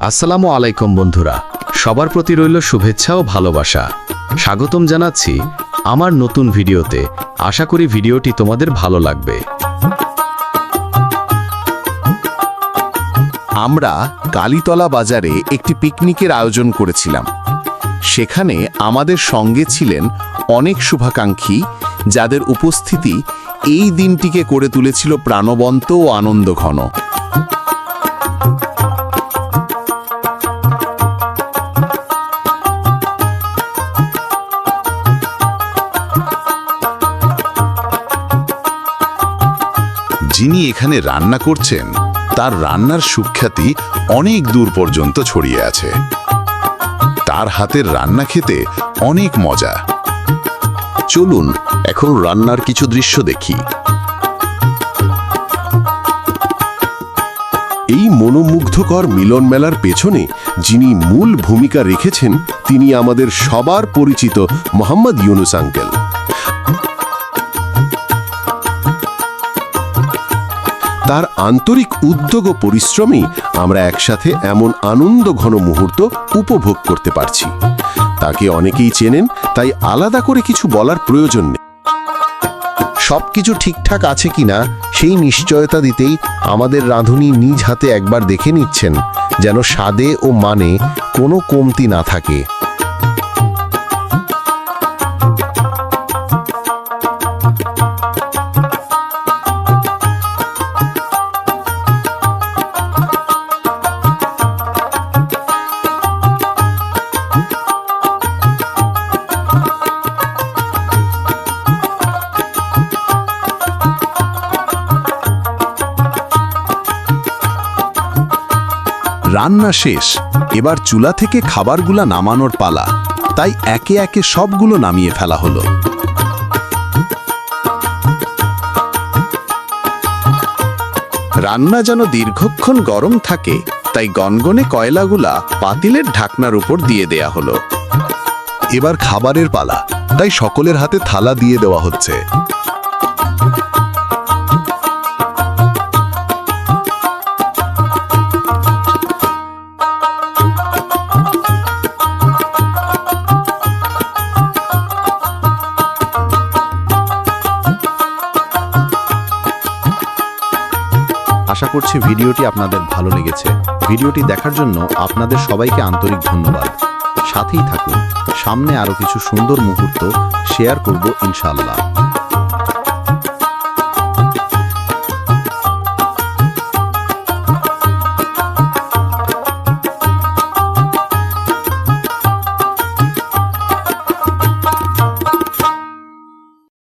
আসসালামু আলাইকুম বন্ধুরা। সবার প্রতি রইল শুভেচ্ছা ও ভালোবাসা। স্বাগতম জানাচ্ছি আমার নতুন ভিডিওতে। আশা করি ভিডিওটি তোমাদের ভালো লাগবে। আমরা কালীতলা বাজারে একটি পিকনিকের আয়োজন করেছিলাম। সেখানে আমাদের সঙ্গে ছিলেন অনেক শুভাকাঙ্ক্ষী, যাদের উপস্থিতি এই দিনটিকে করে তুলেছিল প্রাণবন্ত ও আনন্দঘন। যিনি এখানে রান্না করছেন, তার রান্নার সুখ্যাতি অনেক দূর পর্যন্ত ছড়িয়ে আছে। তার হাতের রান্না খেতে অনেক মজা। চলুন, এখন রান্নার কিছু দৃশ্য দেখি। এই মনোমুগ্ধকর মিলন মেলার পেছনে যিনি মূল ভূমিকা রেখেছেন, তিনি আমাদের সবার পরিচিত মোহাম্মদ ইউনুস আঙ্কেল। তার আন্তরিক উদ্যোগ ও পরিশ্রমেই আমরা একসাথে এমন আনন্দ ঘন মুহূর্ত উপভোগ করতে পারছি। তাকে অনেকেই চেনেন, তাই আলাদা করে কিছু বলার প্রয়োজন নেই। সবকিছু ঠিকঠাক আছে কিনা সেই নিশ্চয়তা দিতেই আমাদের রাঁধুনি নিজ হাতে একবার দেখে নিচ্ছেন, যেন স্বাদে ও মানে কোনো কমতি না থাকে। রান্না শেষ। এবার চুলা থেকে খাবারগুলা নামানোর পালা। তাই একে একে সবগুলো নামিয়ে ফেলা হলো। রান্না যেন দীর্ঘক্ষণ গরম থাকে, তাই গনগনে কয়লাগুলা পাতিলের ঢাকনার উপর দিয়ে দেয়া হলো। এবার খাবারের পালা, তাই সকলের হাতে থালা দিয়ে দেওয়া হচ্ছে। আশা করছি ভিডিওটি আপনাদের ভালো লেগেছে। ভিডিওটি দেখার জন্য আপনাদের সবাইকে আন্তরিক ধন্যবাদ। সাথেই থাকুন। সামনে আরও কিছু সুন্দর মুহূর্ত শেয়ার করব ইনশাআল্লাহ।